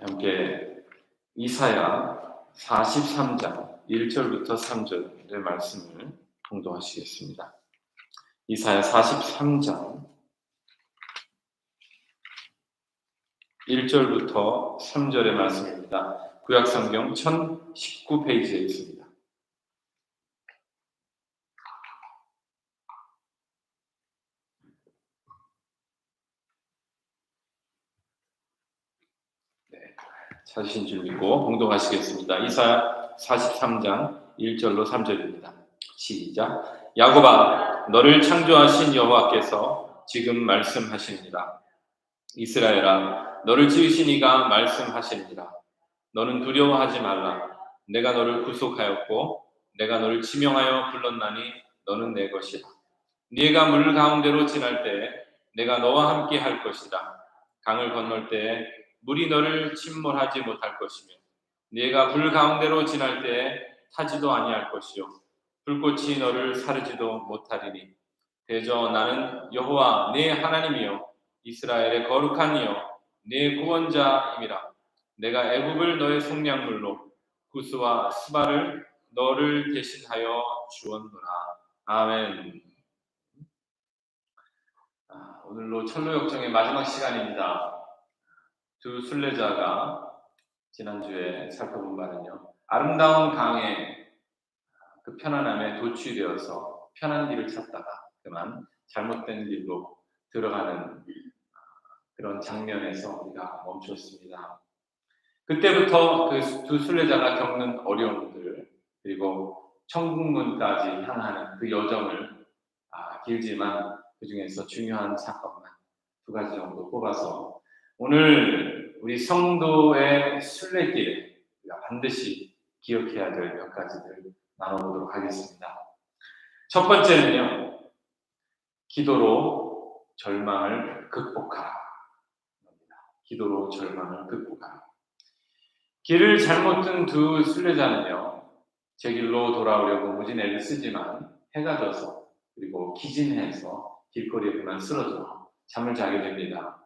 함께 이사야 43장 1절부터 3절의 말씀을 공동하시겠습니다. 이사야 43장 1절부터 3절의 말씀입니다. 구약성경 1019페이지에 있습니다. 찾으신 줄 믿고 공동하시겠습니다. 이사야 43장 1절로 3절입니다. 시작. 야곱아 너를 창조하신 여호와께서 지금 말씀하십니다. 이스라엘아 너를 지으신 이가 말씀하십니다. 너는 두려워하지 말라. 내가 너를 구속하였고 내가 너를 지명하여 불렀나니 너는 내 것이다. 네가 물 가운데로 지날 때 내가 너와 함께 할 것이다. 강을 건널 때 물이 너를 침몰하지 못할 것이며 네가 불 가운데로 지날 때 타지도 아니할 것이요. 불꽃이 너를 사르지도 못하리니. 대저 나는 여호와 네 하나님이요. 이스라엘의 거룩한 이요. 네 구원자임이라. 내가 애굽을 너의 속량물로 구스와 스바를 너를 대신하여 주었노라. 아멘. 아, 오늘로 철로 역정의 마지막 시간입니다. 두 순례자가 지난주에 살펴본 바는요. 아름다운 강의 그 편안함에 도취되어서 편한 길을 찾다가 그만 잘못된 길로 들어가는 그런 장면에서 우리가 멈췄습니다. 그때부터 그 두 순례자가 겪는 어려움들 그리고 천국문까지 향하는 그 여정을 아, 길지만 그 중에서 중요한 사건만 두 가지 정도 뽑아서 오늘 우리 성도의 순례길에 우리가 반드시 기억해야 될 몇 가지들 나눠보도록 하겠습니다. 첫 번째는요, 기도로 절망을 극복하라. 기도로 절망을 극복하라. 길을 잘못 든 두 순례자는요, 제 길로 돌아오려고 무진 애를 쓰지만 해가 져서 그리고 기진해서 길거리에 그만 쓰러져 잠을 자게 됩니다.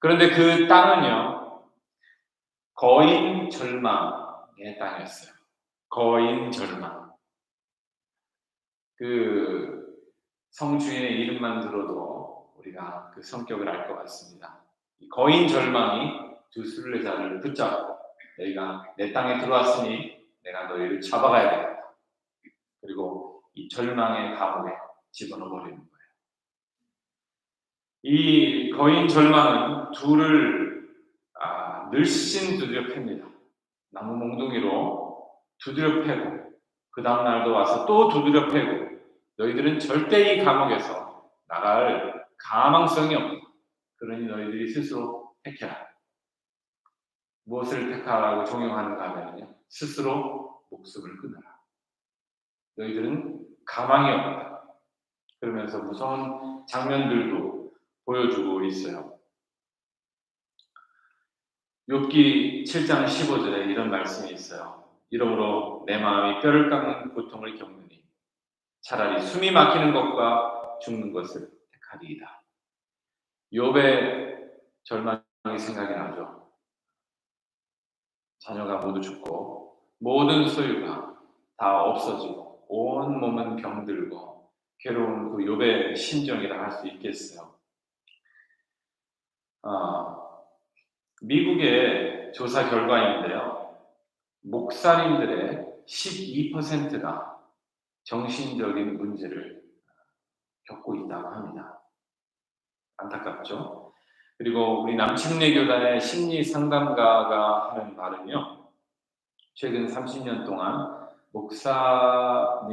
그런데 그 땅은요, 거인 절망의 땅이었어요. 거인 절망. 그 성주인의 이름만 들어도 우리가 그 성격을 알 것 같습니다. 거인 절망이 두 순례자를 붙잡고 너희가 내 땅에 들어왔으니 내가 너희를 잡아가야 되겠다. 그리고 이 절망의 감옥에 집어넣어 버리는 거예요. 이 거인 절망은 둘을 아, 늘씬 두드려 팹니다. 나무 몽둥이로 두드려 패고 그 다음 날도 와서 또 두드려 패고 너희들은 절대 이 감옥에서 나갈 가망성이 없다. 그러니 너희들이 스스로 택해라. 무엇을 택하라고 종용하는가 하면요. 스스로 목숨을 끊어라. 너희들은 가망이 없다. 그러면서 무서운 장면들도 보여주고 있어요. 욥기 7장 15절에 이런 말씀이 있어요. 이러므로 내 마음이 뼈를 깎는 고통을 겪느니 차라리 숨이 막히는 것과 죽는 것을 택하리이다. 욥의 절망이 생각이 나죠. 자녀가 모두 죽고 모든 소유가 다 없어지고 온 몸은 병들고 괴로운 그 욥의 심정이라 할 수 있겠어요. 어, 미국의 조사 결과인데요. 목사님들의 12%가 정신적인 문제를 겪고 있다고 합니다. 안타깝죠? 그리고 우리 남침내 교단의 심리 상담가가 하는 말은요. 최근 30년 동안 목사님들의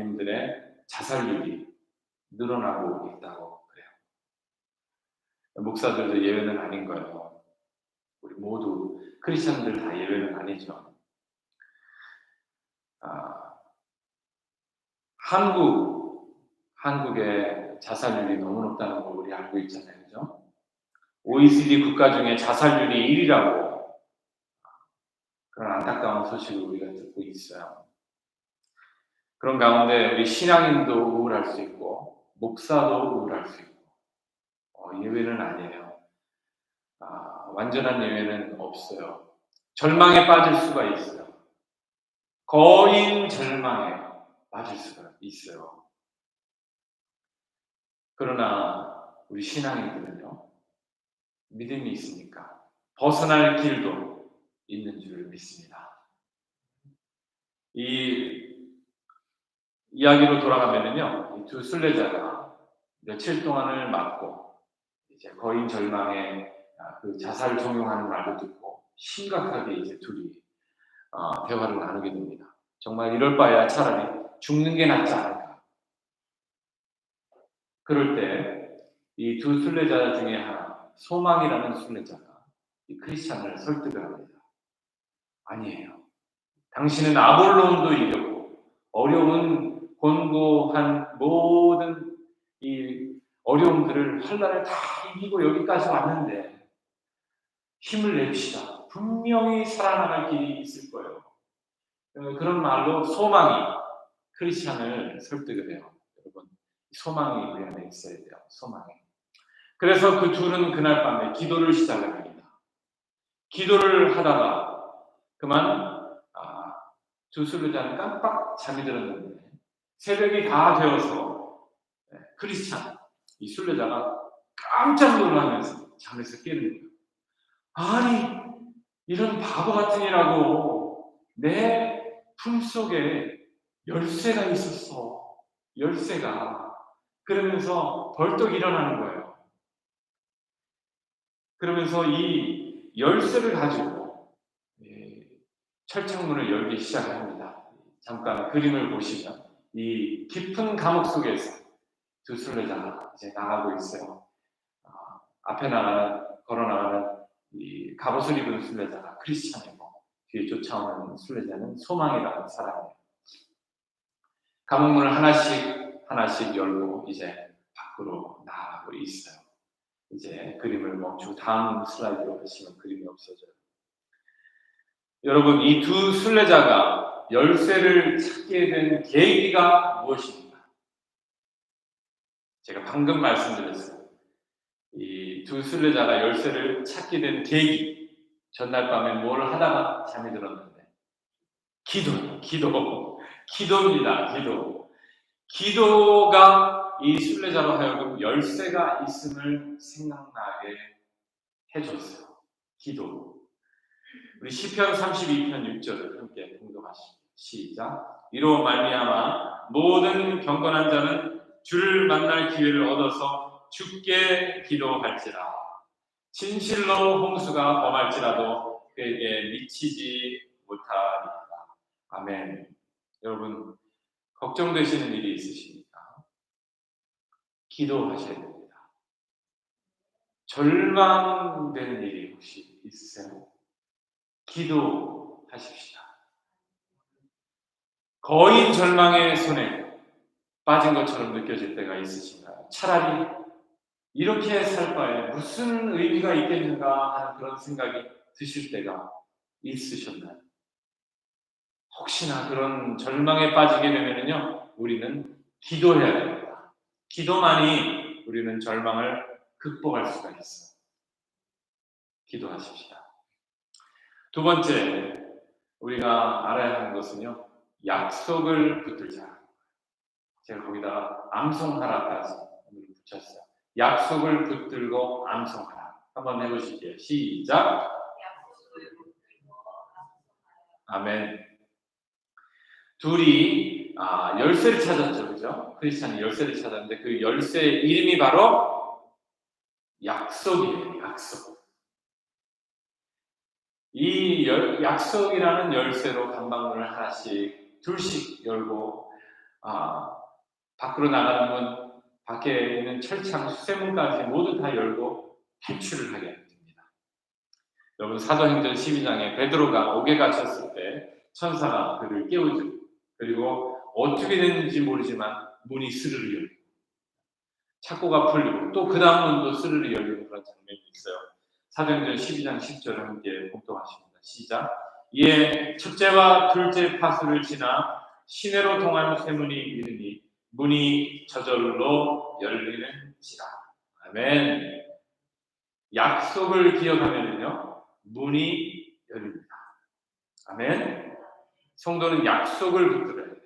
자살률이 늘어나고 있다고. 목사들도 예외는 아닌 거예요. 우리 모두 크리스천들 다 예외는 아니죠. 아, 한국 한국의 자살률이 너무 높다는 걸 우리 알고 있잖아요, 그죠? OECD 국가 중에 자살률이 1위라고 그런 안타까운 소식을 우리가 듣고 있어요. 그런 가운데 우리 신앙인도 우울할 수 있고 목사도 우울할 수 있고 어, 예외는 아니에요. 아, 완전한 예외는 없어요. 절망에 빠질 수가 있어요. 거인 절망에 빠질 수가 있어요. 그러나 우리 신앙인들은요, 믿음이 있으니까 벗어날 길도 있는 줄 믿습니다. 이 이야기로 돌아가면은요, 이두 순례자가 며칠 동안을 맞고 이제 거인 절망에 아, 그 자살을 종용하는 말도 듣고 심각하게 이제 둘이 어, 대화를 나누게 됩니다. 정말 이럴 바에야 차라리 죽는 게 낫지 않을까. 그럴 때 이 두 순례자 중에 하나 소망이라는 순례자가 이 크리스찬을 설득을 합니다. 아니에요. 당신은 아볼론도 이겼고 어려운 곤고한 모든 이 어려움들을 환란을 다 이기고 여기까지 왔는데 힘을 냅시다. 분명히 살아나갈 길이 있을 거예요. 어, 그런 말로 소망이 크리스찬을 설득을 해요. 여러분 소망이 우리 안에 있어야 돼요. 소망이. 그래서 그 둘은 그날 밤에 기도를 시작을 합니다. 기도를 하다가 그만 아, 두 순례자는 깜빡 잠이 들었는데 새벽이 다 되어서 네, 크리스찬 이 순례자가 깜짝 놀라면서 잠에서 깨는 거예요. 아니 이런 바보 같은 이라고 내 품속에 열쇠가 있었어. 열쇠가. 그러면서 벌떡 일어나는 거예요. 그러면서 이 열쇠를 가지고 예, 철창문을 열기 시작합니다. 잠깐 그림을 보시면 이 깊은 감옥 속에서 두 순례자가 이제 나가고 있어요. 아, 앞에 나가는 걸어 나가는 이 갑옷을 입은 순례자가 크리스찬이고 뒤에 쫓아오는 순례자는 소망이라는 사람이에요. 감옥문을 하나씩 하나씩 열고 이제 밖으로 나가고 있어요. 이제 그림을 멈추고 다음 슬라이드로 하시면 그림이 없어져요. 여러분 이 두 순례자가 열쇠를 찾게 된 계기가 무엇입니까? 제가 방금 말씀드렸어요. 이 두 순례자가 열쇠를 찾게 된 계기 전날 밤에 뭘 하다가 잠이 들었는데 기도, 기도, 기도입니다. 기도. 기도가 이 순례자로 하여금 열쇠가 있음을 생각나게 해줬어요. 기도. 우리 시편 32편 6절을 함께 공동하시죠. 시작. 이로 말미암아 모든 경건한 자는 주를 만날 기회를 얻어서 죽게 기도할지라. 진실로 홍수가 범할지라도 그에게 미치지 못하리라. 아멘. 여러분 걱정되시는 일이 있으십니까? 기도하셔야 됩니다. 절망되는 일이 혹시 있으세요? 기도하십시다. 거인 절망의 손에 빠진 것처럼 느껴질 때가 있으신가요? 차라리 이렇게 살 바에 무슨 의미가 있겠는가 하는 그런 생각이 드실 때가 있으셨나요? 혹시나 그런 절망에 빠지게 되면요, 우리는 기도해야 됩니다. 기도만이 우리는 절망을 극복할 수가 있어요. 기도하십시다. 두 번째, 우리가 알아야 하는 것은요, 약속을 붙들자. 제가 거기다 암송하라까지 붙였어요. 약속을 붙들고 암송하라. 한번 해보실게요. 시작. 아멘. 둘이 아, 열쇠를 찾았죠, 그죠? 크리스찬이 열쇠를 찾았는데 그 열쇠 이름이 바로 약속이에요, 약속. 이 열, 약속이라는 열쇠로 간방문을 하나씩 둘씩 열고 아, 밖으로 나가는 문, 밖에 있는 철창, 수세문까지 모두 다 열고 탈출을 하게 됩니다. 여러분 사도행전 12장에 베드로가 옥에 갇혔을 때 천사가 그를 깨우죠. 그리고 어떻게 됐는지 모르지만 문이 스르르 열리고 착고가 풀리고 또 그 다음 문도 스르르 열리는 그런 장면이 있어요. 사도행전 12장 10절을 함께 공동하십니다. 시작. 이에 첫째와 둘째 파수를 지나 시내로 통하는 쇠문이 이르니 문이 저절로 열리는지라. 아멘. 약속을 기억하면요 문이 열립니다. 아멘. 성도는 약속을 붙들어야 돼요.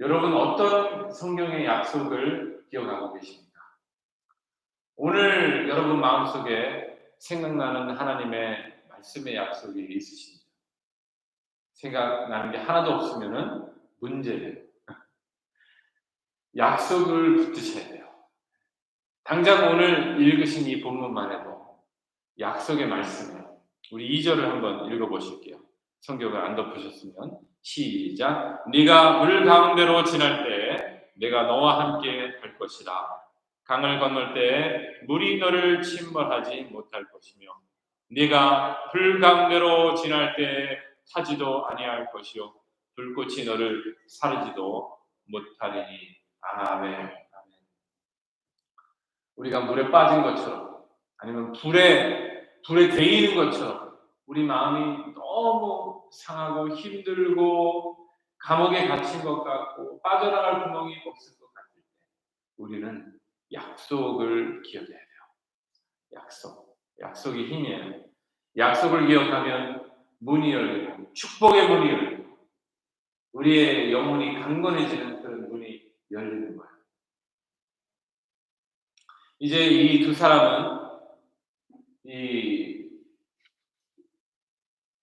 여러분 어떤 성경의 약속을 기억하고 계십니까? 오늘 여러분 마음속에 생각나는 하나님의 말씀의 약속이 있으신지 생각나는 게 하나도 없으면은 문제예요. 약속을 붙드셔야 돼요. 당장 오늘 읽으신 이 본문만 해도 약속의 말씀이에요. 우리 2절을 한번 읽어보실게요. 성경을 안 덮으셨으면 시작. 네가 물 가운데로 지날 때 내가 너와 함께 할 것이라. 강을 건널 때 물이 너를 침몰하지 못할 것이며 네가 불 가운데로 지날 때 타지도 아니할 것이요 불꽃이 너를 사르지도 못하리니 아멘. 아멘. 우리가 물에 빠진 것처럼 아니면 불에 불에 데이는 것처럼 우리 마음이 너무 상하고 힘들고 감옥에 갇힌 것 같고 빠져나갈 구멍이 없을 것 같을 때 우리는 약속을 기억해야 돼요. 약속. 약속이 힘이에요. 약속을 기억하면 문이 열리고 축복의 문이 열리고 우리의 영혼이 강건해지는 열리는 거예요. 이제 이 두 사람은 이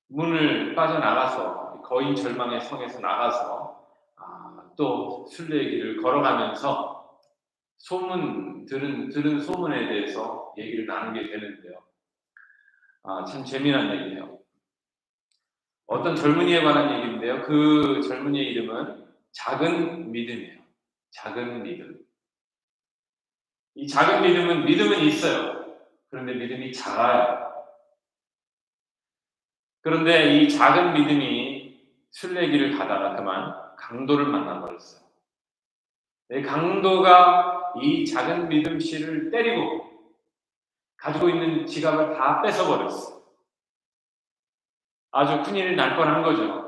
문을 빠져나가서 거인 절망의 성에서 나가서 아, 또 순례의 길을 걸어가면서 소문 들은 들은 소문에 대해서 얘기를 나누게 되는데요. 아, 참 재미난 얘기예요. 어떤 젊은이에 관한 얘기인데요. 그 젊은이의 이름은 작은 믿음이에요. 작은 믿음. 이 작은 믿음은 믿음은 있어요. 그런데 믿음이 작아요. 그런데 이 작은 믿음이 순례길을 가다가 그만 강도를 만나버렸어요. 이 강도가 이 작은 믿음 씨를 때리고 가지고 있는 지갑을 다 뺏어버렸어요. 아주 큰일이 날 뻔한 거죠.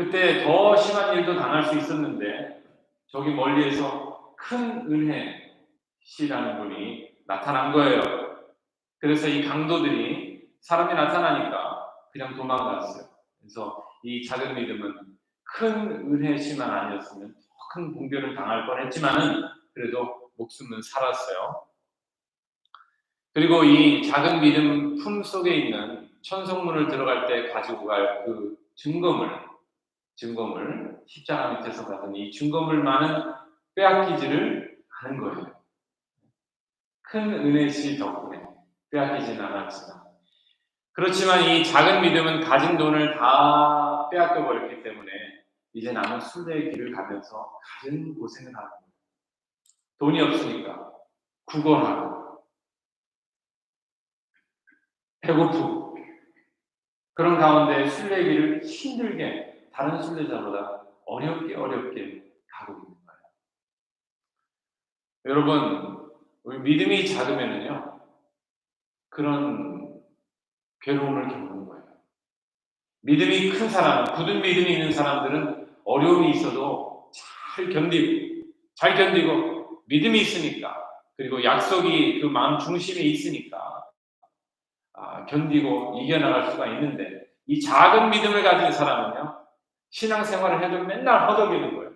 그때 더 심한 일도 당할 수 있었는데 저기 멀리에서 큰 은혜 씨라는 분이 나타난 거예요. 그래서 이 강도들이 사람이 나타나니까 그냥 도망갔어요. 그래서 이 작은 믿음은 큰 은혜 씨만 아니었으면 더큰 공변을 당할 뻔했지만은 그래도 목숨은 살았어요. 그리고 이 작은 믿음 품 속에 있는 천성문을 들어갈 때 가지고 갈 그 증거물, 증거물, 십자가 밑에서 받은 이 증거물만은 빼앗기지를 않은 거예요. 큰 은혜시 덕분에 빼앗기지는 않았지만. 그렇지만 이 작은 믿음은 가진 돈을 다 빼앗겨 버렸기 때문에 이제 남은 순례의 길을 가면서 가진 고생을 하는. 돈이 없으니까 구걸하고 배고프고 그런 가운데 순례길을 힘들게 다른 순례자보다 어렵게 어렵게 가고 있는 거예요. 여러분 우리 믿음이 작으면은요 그런 괴로움을 겪는 거예요. 믿음이 큰 사람, 굳은 믿음이 있는 사람들은 어려움이 있어도 잘 견디고 잘 견디고 믿음이 있으니까 그리고 약속이 그 마음 중심에 있으니까 아, 견디고 이겨나갈 수가 있는데 이 작은 믿음을 가진 사람은요 신앙생활을 해도 맨날 허덕이는 거예요.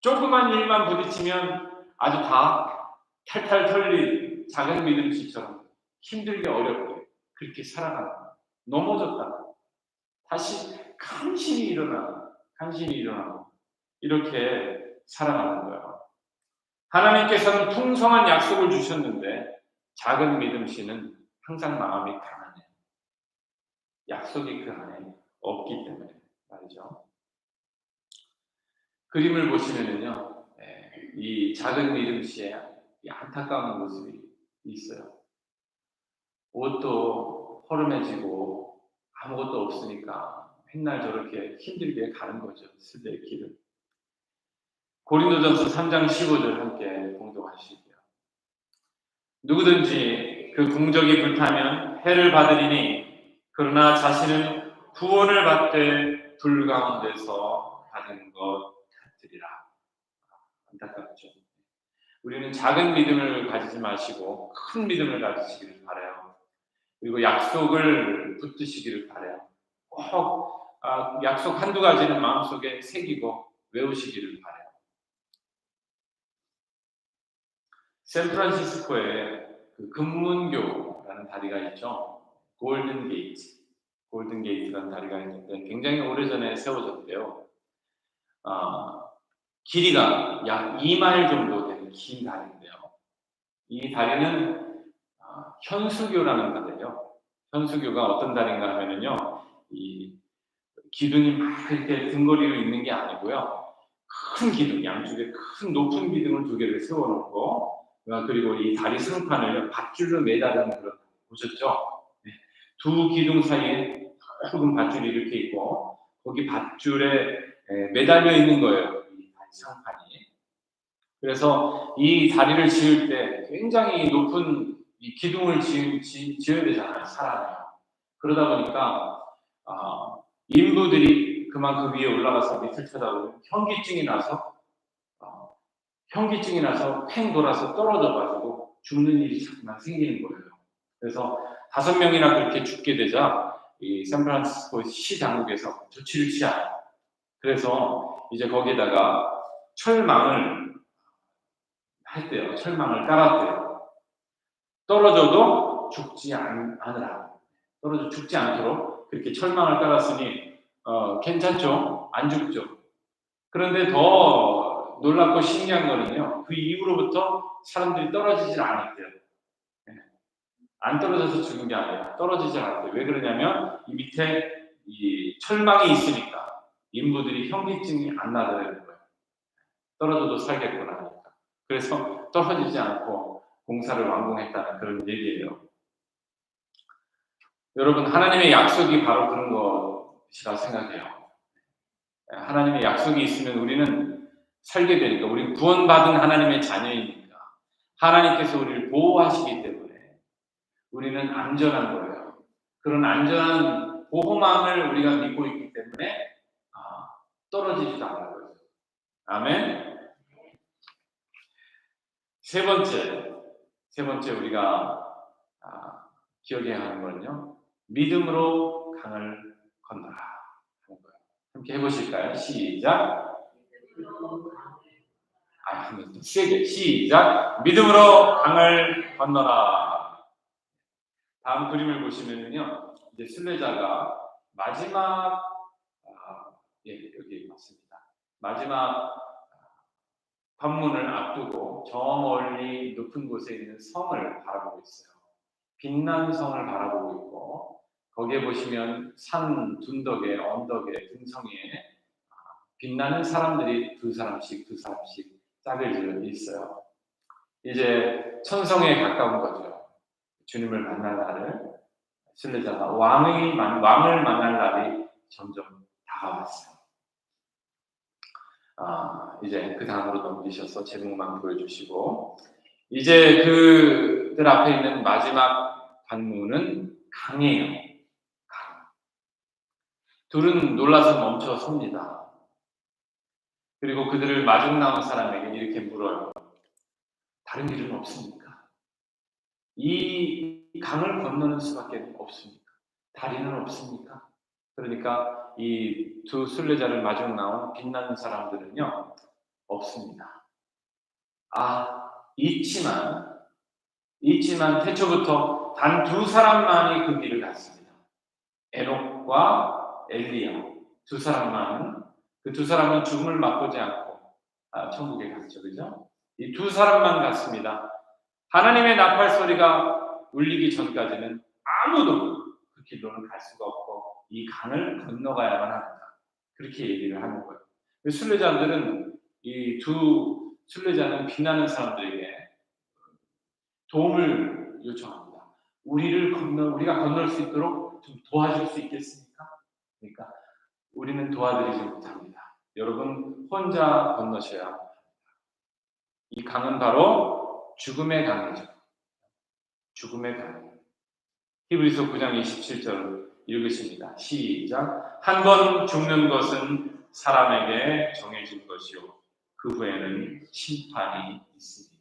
조그만 일만 부딪히면 아주 다 탈탈 털린 작은 믿음씨처럼 힘들게 어렵게 그렇게 거예요. 넘어졌다. 다시 간신히 일어나, 간신히 일어나고 이렇게 살아가는 거예요. 하나님께서는 풍성한 약속을 주셨는데 작은 믿음씨는 항상 마음이 강하네요. 약속이 그 안에 없기 때문에 말이죠. 그림을 보시면은요, 예, 이 작은 믿음씨의 이 안타까운 모습이 있어요. 옷도 허름해지고 아무것도 없으니까 맨날 저렇게 힘들게 가는 거죠. 스대의 길을. 고린도전서 3장 15절 함께 공독하시고요. 누구든지 그 궁적이 불타면 해를 받으리니 그러나 자신은 구원을 받되 불 가운데서 받은 것 같으리라. 안타깝죠. 우리는 작은 믿음을 가지지 마시고 큰 믿음을 가지시기를 바라요. 그리고 약속을 붙드시기를 바래요. 꼭 아, 약속 한두 가지는 마음속에 새기고 외우시기를 바래요. 샌프란시스코에 그 금문교라는 다리가 있죠. 골든 게이트. 골든 게이트라는 다리가 있는데 굉장히 오래전에 세워졌대요. 아, 길이가 약 2마일 정도 되는 긴 다리인데요. 이 다리는 아, 현수교라는 다리예요. 현수교가 어떤 다리인가 하면은요, 이 기둥이 막 이렇게 등거리로 있는 게 아니고요. 큰 기둥, 양쪽에 큰 높은 기둥을 두 개를 세워놓고, 어, 그리고 이 다리 상판을 밧줄로 매달은 그런, 보셨죠? 네. 두 기둥 사이에 굵은 밧줄이 이렇게 있고, 거기 밧줄에 에, 매달려 있는 거예요. 이 상판이. 그래서 이 다리를 지을 때 굉장히 높은 이 기둥을 지, 지, 지어야 되잖아요. 사람이요. 그러다 보니까 아, 인부들이 그만 그 위에 올라가서 밑을 쳐다보면 현기증이 나서 어, 현기증이 나서 팽 돌아서 떨어져 가지고 죽는 일이 자꾸만 생기는 거예요. 그래서 다섯 명이나 그렇게 죽게 되자 이 샌프란시스코 시 당국에서 조치를 취해요. 그래서 이제 거기에다가 철망을 했대요. 철망을 깔았대요. 떨어져도 죽지 않, 않으라고. 떨어져 죽지 않도록 그렇게 철망을 깔았으니 어, 괜찮죠? 안 죽죠. 그런데 더 놀랍고 신기한 거는요. 그 이후로부터 사람들이 떨어지질 않았대요. 네. 안 떨어져서 죽은 게 아니라 떨어지질 않았대요. 왜 그러냐면 이 밑에 이 철망이 있으니까 인부들이 현기증이 안 나더라는 거예요. 떨어져도 살겠구나 하니까. 그래서 떨어지지 않고 공사를 완공했다는 그런 얘기예요. 여러분 하나님의 약속이 바로 그런 것이라 생각해요. 하나님의 약속이 있으면 우리는 살게 되니까 우리는 구원받은 하나님의 자녀이니까 하나님께서 우리를 보호하시기 때문에 우리는 안전한 거예요. 그런 안전한 보호망을 우리가 믿고 있기 때문에 아, 떨어지지도 않는 거죠. 아멘. 세 번째, 세 번째 우리가 아, 기억해야 하는 거는요. 믿음으로 강을 건너라 하는 거예요. 함께 해보실까요? 시작. 아, 세게 시작. 믿음으로 강을 건너라. 다음 그림을 보시면요, 이제 순례자가 마지막 아, 예 여기 맞습니다. 마지막 관문을 앞두고 저 멀리 높은 곳에 있는 성을 바라보고 있어요. 빛난 성을 바라보고 있고 거기에 보시면 산 둔덕에 언덕에 등성이에 빛나는 사람들이 두 사람씩 두 사람씩 짝을 지어 있어요. 이제 천성에 가까운 거죠. 주님을 만날 날을 순례자가 왕의 왕을 만날 날이 점점 다가왔어요. 아, 이제 그 다음으로 넘기셔서 제목만 보여주시고 이제 그들 앞에 있는 마지막 관문은 강이에요. 강. 둘은 놀라서 멈춰 섭니다. 그리고 그들을 마중 나온 사람에게 이렇게 물어요. 다른 일은 없습니까? 이 강을 건너는 수밖에 없습니까? 다리는 없습니까? 그러니까 이 두 순례자를 마중 나온 빛나는 사람들은요 없습니다. 아 있지만 있지만 태초부터 단 두 사람만이 그 길을 갔습니다. 에녹과 엘리야 두 사람만 그 두 사람은 죽음을 맛보지 않고 아, 천국에 갔죠, 그죠? 이 두 사람만 갔습니다. 하나님의 나팔 소리가 울리기 전까지는 아무도 그 길로는 갈 수가 없고 이 강을 건너가야만 한다. 그렇게 얘기를 하는 거예요. 순례자들은 이 두 순례자는 비나는 사람들에게 도움을 요청합니다. 우리를 건너 우리가 건널 수 있도록 좀 도와줄 수 있겠습니까? 그러니까 우리는 도와드리지 못합니다. 여러분 혼자 건너셔야 합니다. 이 강은 바로 죽음의 강이죠. 죽음의 강. 히브리서 9장 27절 읽으십니다. 시작. 한 번 죽는 것은 사람에게 정해진 것이요. 그 후에는 심판이 있으니.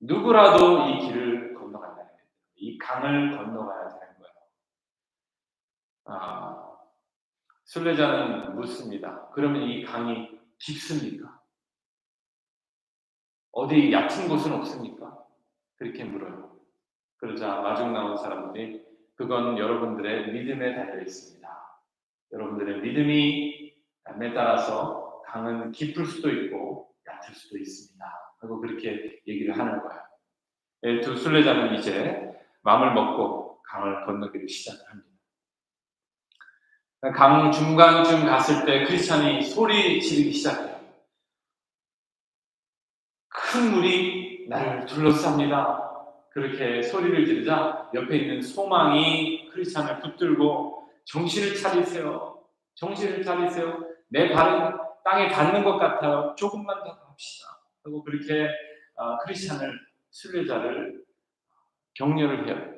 누구라도 이 길을 건너간다는 거예요. 이 강을 건너가야 되는 거예요. 아, 순례자는 묻습니다. 그러면 이 강이 깊습니까? 어디 얕은 곳은 없습니까? 그렇게 물어요. 그러자 마중 나온 사람들이 그건 여러분들의 믿음에 달려 있습니다. 여러분들의 믿음이 에 따라서 강은 깊을 수도 있고 얕을 수도 있습니다. 하고 그렇게 얘기를 하는 거예요. 예, 두 순례자는 이제 마음을 먹고 강을 건너기를 시작을 합니다. 강 중간쯤 갔을 때 크리스찬이 소리 지르기 시작해요. 큰 물이 나를 둘러쌉니다. 그렇게 소리를 지르자 옆에 있는 소망이 크리스찬을 붙들고 정신을 차리세요. 정신을 차리세요. 내 발은 땅에 닿는 것 같아요. 조금만 더 갑시다. 하고 그렇게 어, 크리스찬을 순례자를 격려를 해요.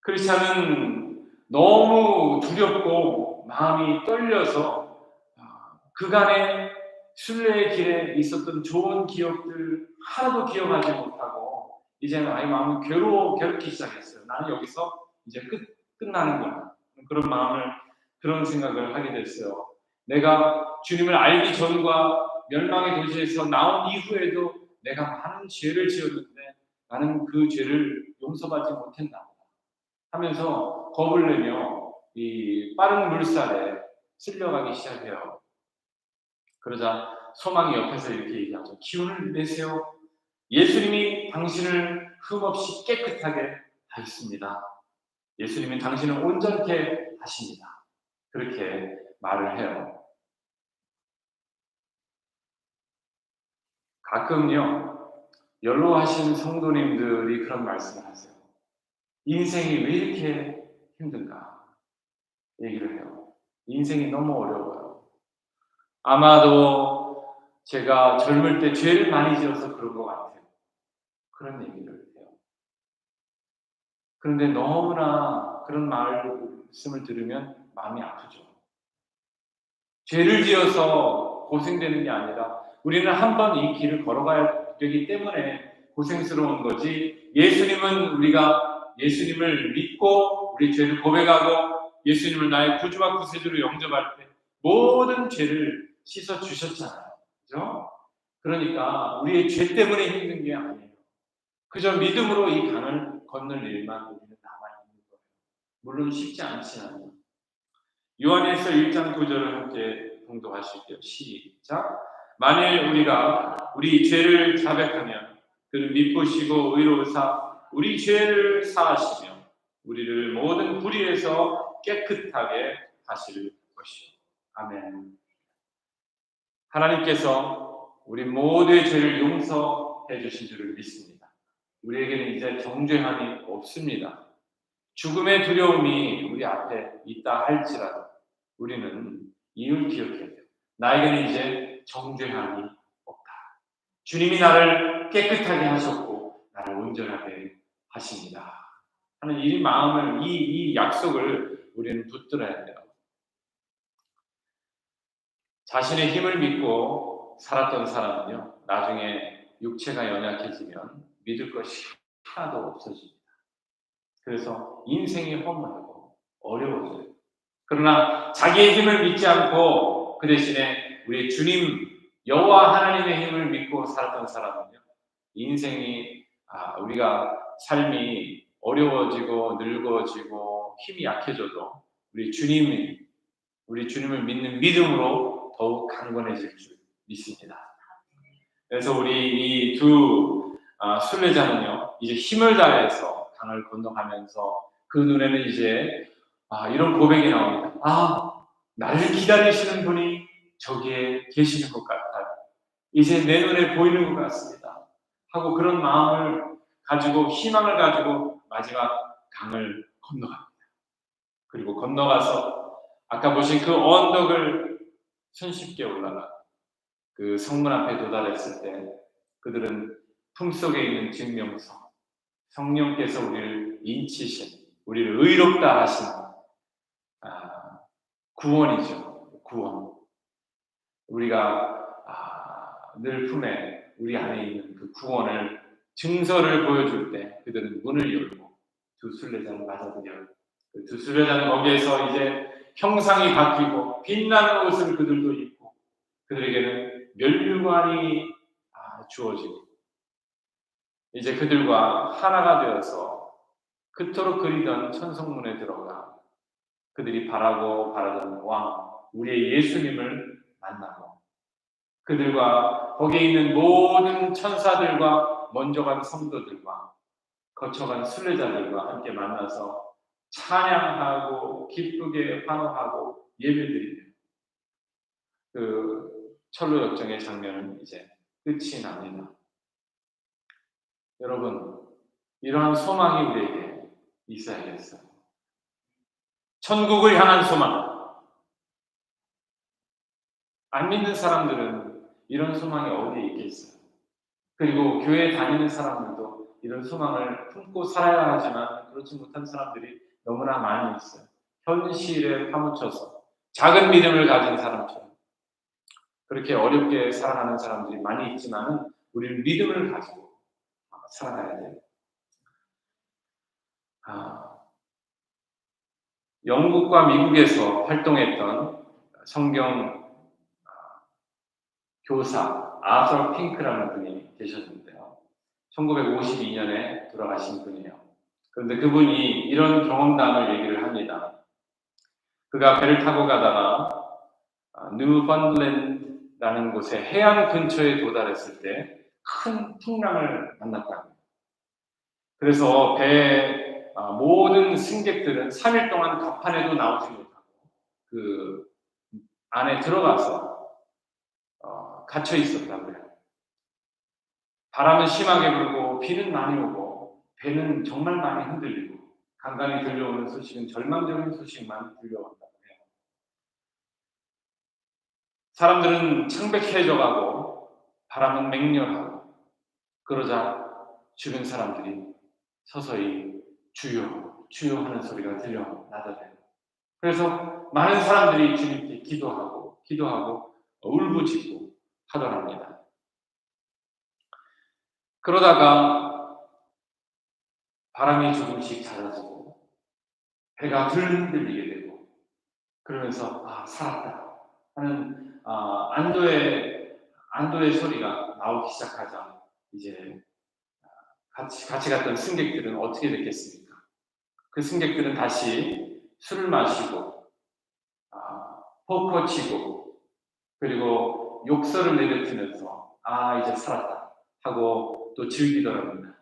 크리스찬은 너무 두렵고 마음이 떨려서 아, 그간의 순례의 길에 있었던 좋은 기억들 하나도 기억하지 못하고 이제는 아이 마음이 괴로워 괴롭기 시작했어요. 나는 여기서 이제 끝 끝나는구나 그런 마음을 그런 생각을 하게 됐어요. 내가 주님을 알기 전과 멸망의 도시에서 나온 이후에도 내가 많은 죄를 지었는데 나는 그 죄를 용서받지 못했나 하면서 겁을 내며 이 빠른 물살에 쓸려가기 시작해요. 그러자 소망이 옆에서 이렇게 얘기하죠. 기운을 내세요. 예수님이 당신을 흠없이 깨끗하게 하셨습니다. 예수님이 당신을 온전케 하십니다. 그렇게 말을 해요. 가끔요, 연로하신 성도님들이 그런 말씀을 하세요. 인생이 왜 이렇게 힘든가? 얘기를 해요. 인생이 너무 어려워요. 아마도 제가 젊을 때 죄를 많이 지어서 그런 것 같아요. 그런 얘기를 해요. 그런데 너무나 그런 말씀을 들으면 마음이 아프죠. 죄를 지어서 고생되는 게 아니라 우리는 한 번 이 길을 걸어가야 되기 때문에 고생스러운 거지. 예수님은 우리가 예수님을 믿고 우리 죄를 고백하고 예수님을 나의 구주와 구세주로 영접할 때 모든 죄를 씻어 주셨잖아요. 그죠? 그러니까 우리의 죄 때문에 힘든 게 아니에요. 그저 믿음으로 이 강을 건널 일만 우리는 남아 있는 거예요. 물론 쉽지 않지만 요한에서 1장 9절을 함께 봉독하실게요. 시작. 만일 우리가 우리 죄를 자백하면 그를 믿으시고 의로우사 우리 죄를 사하시며 우리를 모든 불의에서 깨끗하게 하실 것이요. 아멘. 하나님께서 우리 모두의 죄를 용서해 주신 줄을 믿습니다. 우리에게는 이제 정죄함이 없습니다. 죽음의 두려움이 우리 앞에 있다 할지라도 우리는 이을 기억해야 돼요. 나에게는 이제 정죄함이 없다. 주님이 나를 깨끗하게 하셨고 나를 온전하게 하십니다. 하는 이 마음을 이, 이 약속을 우리는 붙들어야 돼요. 자신의 힘을 믿고 살았던 사람은요, 나중에 육체가 연약해지면 믿을 것이 하나도 없어집니다. 그래서 인생이 허무하고 어려워져요. 그러나 자기의 힘을 믿지 않고 그 대신에 우리 주님 여호와 하나님의 힘을 믿고 살았던 사람은요, 인생이 아, 우리가 삶이 어려워지고 늙어지고 힘이 약해져도 우리 주님이 우리 주님을 믿는 믿음으로 더욱 강건해질 줄 믿습니다. 그래서 우리 이두 아, 순례자는요, 이제 힘을 다해서 강을 건너가면서 그 눈에는 이제 아, 이런 고백이 나옵니다. 아, 나를 기다리시는 분이 저기에 계시는 것 같아요. 이제 내 눈에 보이는 것 같습니다. 하고 그런 마음을 가지고 희망을 가지고 마지막 강을 건너갑니다. 그리고 건너가서 아까 보신 그 언덕을 손쉽게 올라가 그 성문 앞에 도달했을 때 그들은 품속에 있는 증명서 성령께서 우리를 인치신 우리를 의롭다 하신 아, 구원이죠 구원 우리가 아, 늘 품에 우리 안에 있는 그 구원을 증서를 보여줄 때 그들은 문을 열고 두 순례자를 맞아들여요. 그두 순례자는 거기에서 이제 형상이 바뀌고 빛나는 옷을 그들도 입고 그들에게는 면류관이 아, 주어지고 이제 그들과 하나가 되어서 그토록 그리던 천성문에 들어가 그들이 바라고 바라던 왕 우리의 예수님을 만나고 그들과 거기에 있는 모든 천사들과 먼저 간 성도들과 거쳐간 순례자들과 함께 만나서 찬양하고 기쁘게 환호하고 예배드리는 그 철로 역정의 장면은 이제 끝이 납니다. 여러분, 이러한 소망이 우리에게 있어야겠어요. 천국을 향한 소망. 안 믿는 사람들은 이런 소망이 어디에 있겠어요? 그리고 교회 다니는 사람들도 이런 소망을 품고 살아야 하지만 그렇지 못한 사람들이 너무나 많이 있어요. 현실에 파묻혀서 작은 믿음을 가진 사람처럼 그렇게 어렵게 살아가는 사람들이 많이 있지만은 우리는 믿음을 가지고 살아가야 돼요. 아, 영국과 미국에서 활동했던 성경 아, 교사 아서 핑크라는 분이 계셨는데요. 1952년에 돌아가신 분이에요. 그런데 그분이 이런 경험담을 얘기를 합니다. 그가 배를 타고 가다가 아, 뉴펀랜드라는 곳에 해안 근처에 도달했을 때 큰 풍랑을 만났다고. 그래서 배의 아, 모든 승객들은 3일 동안 갑판에도 나오지 못하고 그 안에 들어가서 어, 갇혀 있었다고요. 바람은 심하게 불고 비는 많이 오고 배는 정말 많이 흔들리고 간간히 들려오는 소식은 절망적인 소식만 들려온다고 해요. 사람들은 창백해져 가고 바람은 맹렬하고 그러자 주변 사람들이 서서히 주여 주여 하는 소리가 들려 나더래요. 그래서 많은 사람들이 주님께 기도하고 기도하고 울부짖고 하더랍니다. 그러다가 바람이 조금씩 잦아지고 배가 덜 흔들리게 되고 그러면서 아 살았다 하는 아, 안도의 안도의 소리가 나오기 시작하자 이제 같이 같이 갔던 승객들은 어떻게 됐겠습니까? 그 승객들은 다시 술을 마시고 아, 포커 치고 그리고 욕설을 내뱉으면서 아 이제 살았다 하고 또 즐기더랍니다.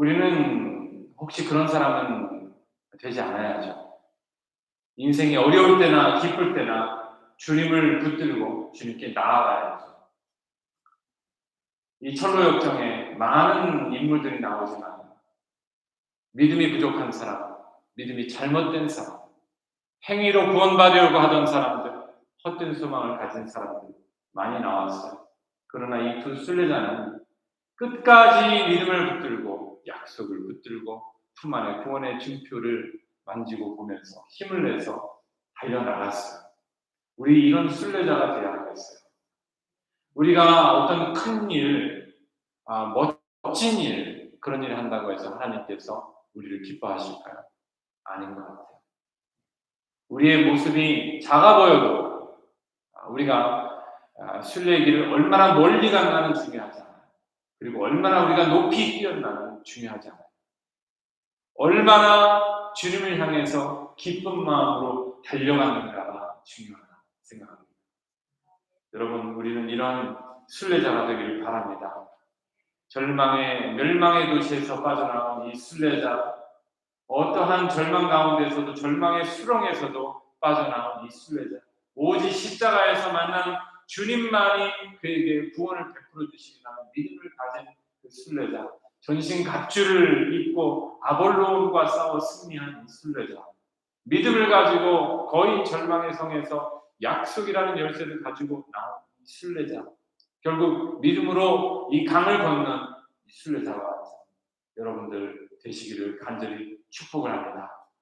우리는 혹시 그런 사람은 되지 않아야죠. 인생이 어려울 때나 기쁠 때나 주님을 붙들고 주님께 나아가야죠. 이 철로 역정에 많은 인물들이 나오지만 믿음이 부족한 사람, 믿음이 잘못된 사람, 행위로 구원받으려고 하던 사람들, 헛된 소망을 가진 사람들 많이 나왔어요. 그러나 이 두 순례자는 끝까지 믿음을 붙들고 약속을 붙들고 품 안에 구원의 증표를 만지고 보면서 힘을 내서 달려나갔어요. 우리 이런 순례자가 되어야 하겠어요. 우리가 어떤 큰 일, 아, 멋진 일, 그런 일을 한다고 해서 하나님께서 우리를 기뻐하실까요? 아닌 것 같아요. 우리의 모습이 작아 보여도 아, 우리가 아, 순례의 길을 얼마나 멀리 갔나는 중요하지 않아요. 그리고 얼마나 우리가 높이 뛰었나는 중요하지 않아요. 얼마나 주님을 향해서 기쁜 마음으로 달려가는가가 중요하다 생각합니다. 여러분, 우리는 이런 순례자가 되기를 바랍니다. 절망의 멸망의 도시에서 빠져나온 이 순례자, 어떠한 절망 가운데서도 절망의 수렁에서도 빠져나온 이 순례자, 오직 십자가에서 만난 주님만이 그에게 구원을 베풀어 주시리라는 믿음을 가진 그 순례자, 전신 갑주를 입고 아볼론과 싸워 승리한 이 순례자, 믿음을 가지고 거의 절망의 성에서 약속이라는 열쇠를 가지고 나온 이 순례자, 결국 믿음으로 이 강을 건넌 이 순례자와 여러분들 되시기를 간절히 축복을 합니다.